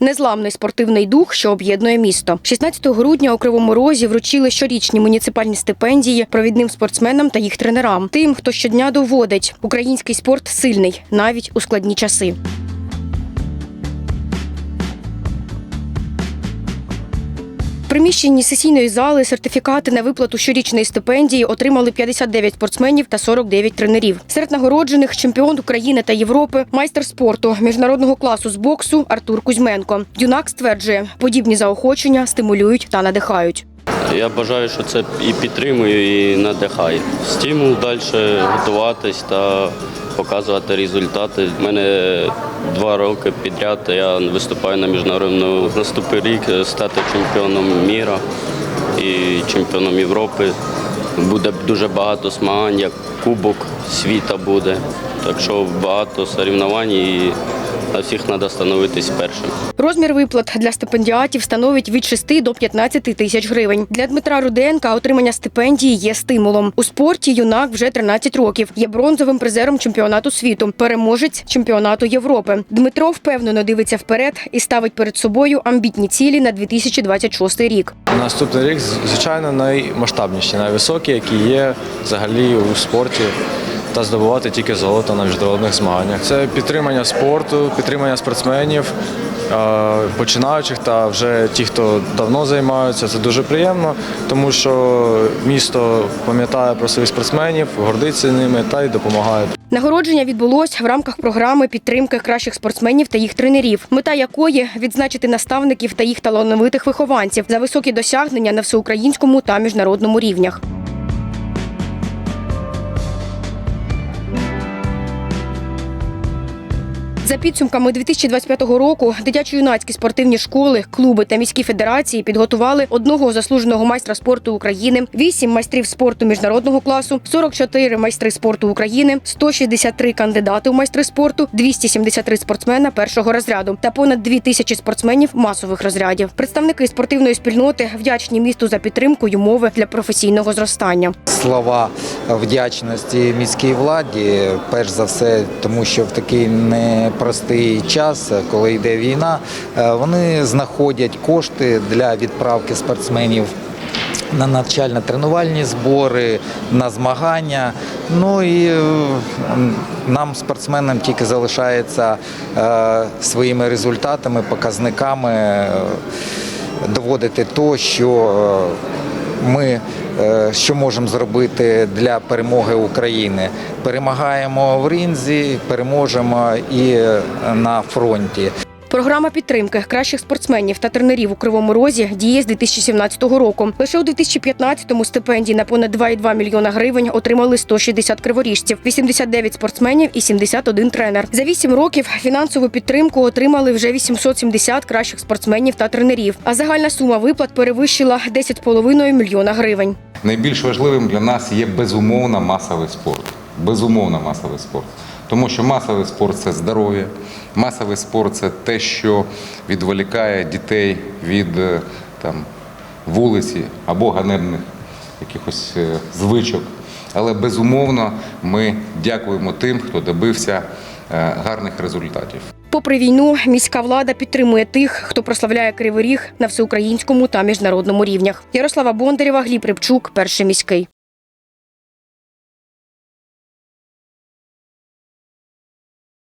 Незламний спортивний дух, що об'єднує місто. 16 грудня у Кривому Розі вручили щорічні муніципальні стипендії провідним спортсменам та їх тренерам. Тим, хто щодня доводить, український спорт сильний навіть у складні часи. Приміщенні сесійної зали сертифікати на виплату щорічної стипендії отримали 59 спортсменів та 49 тренерів. Серед нагороджених чемпіон України та Європи, майстер спорту міжнародного класу з боксу Артур Кузьменко. Юнак стверджує, подібні заохочення стимулюють та надихають. Я бажаю, що це і підтримує, і надихає. Стимул далі готуватись та показувати результати. У мене два роки підряд я виступаю на міжнародному наступний рік стати чемпіоном міра і чемпіоном Європи. Буде дуже багато змагань, як Кубок світа буде. Так що багато соревновань і на всіх треба становитись першим. Розмір виплат для стипендіатів становить від 6 до 15 тисяч гривень. Для Дмитра Руденка отримання стипендії є стимулом. У спорті юнак вже 13 років. Є бронзовим призером чемпіонату світу, переможець чемпіонату Європи. Дмитро впевнено дивиться вперед і ставить перед собою амбітні цілі на 2026 рік. Наступний рік, звичайно, наймасштабніші, найвисокі, які є взагалі у спорті. Та здобувати тільки золото на міжнародних змаганнях. Це підтримання спорту, підтримання спортсменів, починаючих та вже ті, хто давно займаються. Це дуже приємно, тому що місто пам'ятає про своїх спортсменів, гордиться ними та й допомагає. Нагородження відбулось в рамках програми підтримки кращих спортсменів та їх тренерів, мета якої відзначити наставників та їх талановитих вихованців за високі досягнення на всеукраїнському та міжнародному рівнях. За підсумками 2025 року дитячо-юнацькі спортивні школи, клуби та міські федерації підготували одного заслуженого майстра спорту України, вісім майстрів спорту міжнародного класу, 44 майстри спорту України, 163 кандидати у майстри спорту, 273 спортсмена першого розряду та понад 2 тисячі спортсменів масових розрядів. Представники спортивної спільноти вдячні місту за підтримку й умови для професійного зростання. слова вдячності міській владі, перш за все, тому що в такий непростий час, коли йде війна, е, вони знаходять кошти для відправки спортсменів. На навчально-тренувальні збори, на змагання. Ну і е, нам, спортсменам, тільки залишається е, своїми результатами, показниками е, доводити то, що е, ми е, що можемо зробити для перемоги України. Перемагаємо в ринзі, переможемо і е, на фронті. Програма підтримки кращих спортсменів та тренерів у Кривому Розі діє з 2017 року. Лише у 2015-му стипендії на понад 2,2 мільйона гривень отримали 160 криворіжців, 89 спортсменів і 71 тренер. За 8 років фінансову підтримку отримали вже 870 кращих спортсменів та тренерів. А загальна сума виплат перевищила 10,5 мільйона гривень. Найбільш важливим для нас є безумовно масовий спорт. Безумовно масовий спорт. Тому що масовий спорт це здоров'я, масовий спорт це те, що відволікає дітей від е, там, вулиці або ганебних якихось е, звичок. Але безумовно ми дякуємо тим, хто добився е, гарних результатів. Попри війну, міська влада підтримує тих, хто прославляє Кривий Ріг на всеукраїнському та міжнародному рівнях. Ярослава Бондарєва, Гліб Рибчук, перший міський.